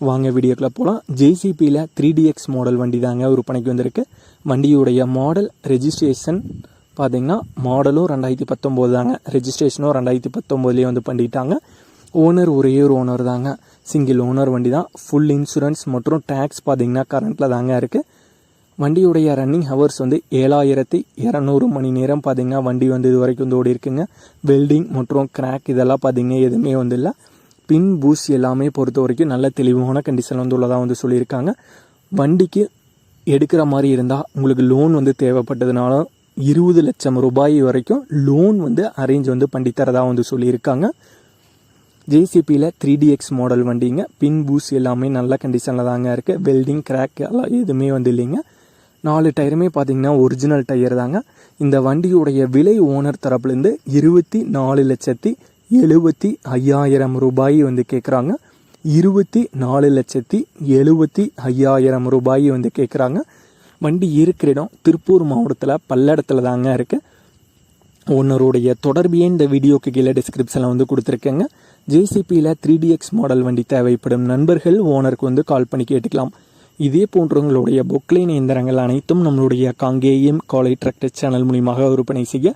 வாங்க வீடியோக்குள்ள போகலாம் ஜேசிபியில் த்ரீ டிஎக்ஸ் மாடல் வண்டி தாங்க விற்பனைக்கு வந்திருக்கு. வண்டியுடைய மாடல் ரெஜிஸ்ட்ரேஷன் பார்த்தீங்கன்னா மாடலும் ரெண்டாயிரத்தி பத்தொம்போது தாங்க. ரெஜிஸ்ட்ரேஷனும் ரெண்டாயிரத்தி பத்தொம்போதுலேயே வந்து பண்ணிட்டாங்க. ஓனர் ஒரே ஒரு ஓனர் தாங்க. சிங்கிள் ஓனர் வண்டி தான். ஃபுல் இன்சூரன்ஸ் மற்றும் டேக்ஸ் பார்த்தீங்கன்னா கரண்ட்டில் தாங்க இருக்குது வண்டியுடைய ரன்னிங் ஹவர்ஸ் வந்து ஏழாயிரத்தி இரநூறு மணி நேரம் பார்த்தீங்கன்னா வண்டி வந்து இது வரைக்கும் வந்து ஓடி இருக்குங்க வெல்டிங் மற்றும் கிராக் இதெல்லாம் பார்த்திங்கன்னா எதுவுமே வந்து இல்லை. பின் பூஸ் எல்லாமே பொறுத்த வரைக்கும் நல்ல தெளிவான கண்டிஷன் வந்து உள்ளதாக வந்து சொல்லியிருக்காங்க. வண்டிக்கு எடுக்கிற மாதிரி இருந்தால் உங்களுக்கு லோன் வந்து தேவைப்பட்டதுனால இருபது லட்சம் ரூபாய் வரைக்கும் லோன் வந்து அரேஞ்ச் வந்து பண்ணி தரதாக வந்து சொல்லியிருக்காங்க. ஜேசிபியில் த்ரீ டிஎக்ஸ் மாடல் வண்டிங்க. பின் பூஸ் எல்லாமே நல்ல கண்டிஷனில் தாங்க இருக்குது வெல்டிங் கிராக் எல்லாம் எதுவுமே வந்து இல்லைங்க. நாலு டயருமே பார்த்திங்கன்னா ஒரிஜினல் டயர் தாங்க. இந்த வண்டியுடைய விலை ஓனர் தரப்புலேருந்து இருபத்தி நாலு லட்சத்தி எழுபத்தி ஐயாயிரம் ரூபாய் வந்து கேட்குறாங்க இருபத்தி நாலு லட்சத்தி எழுபத்தி ஐயாயிரம் ரூபாய் வந்து கேட்குறாங்க வண்டி இருக்கிற இடம் திருப்பூர் மாவட்டத்தில் பல்லடத்தில் தாங்க இருக்குது ஓனருடைய தொடர்பையே இந்த வீடியோக்கு கீழே டிஸ்கிரிப்ஷனில் வந்து கொடுத்துருக்கேங்க. ஜேசிபியில் த்ரீ டிஎக்ஸ் மாடல் வண்டி தேவைப்படும். நண்பர்கள் ஓனருக்கு வந்து கால் பண்ணி கேட்டுக்கலாம். இதே போன்றவங்களுடைய பொக்லைன் இயந்திரங்கள் அனைத்தும் நம்மளுடைய காங்கேயம் காலை டிராக்டர் சேனல் மூலியமாக விற்பனை செய்ய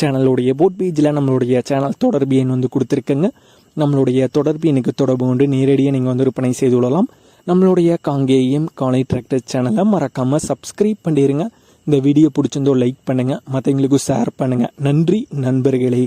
சேனலுடைய போட் பேஜில் நம்மளுடைய சேனல் தொடர்பு எண் வந்து கொடுத்துருக்கேங்க. நம்மளுடைய தொடர்பு எனக்கு தொடர்பு கொண்டு நேரடியாக நீங்கள் வந்து விற்பனை செய்து கொள்ளலாம். நம்மளுடைய காங்கேயம் காலை டிராக்டர் சேனலை மறக்காமல் சப்ஸ்கிரைப் பண்ணிடுங்க இந்த வீடியோ பிடிச்சிருந்தோ லைக் பண்ணுங்கள் மற்றவங்களுக்கும் ஷேர் பண்ணுங்கள் நன்றி நண்பர்களே.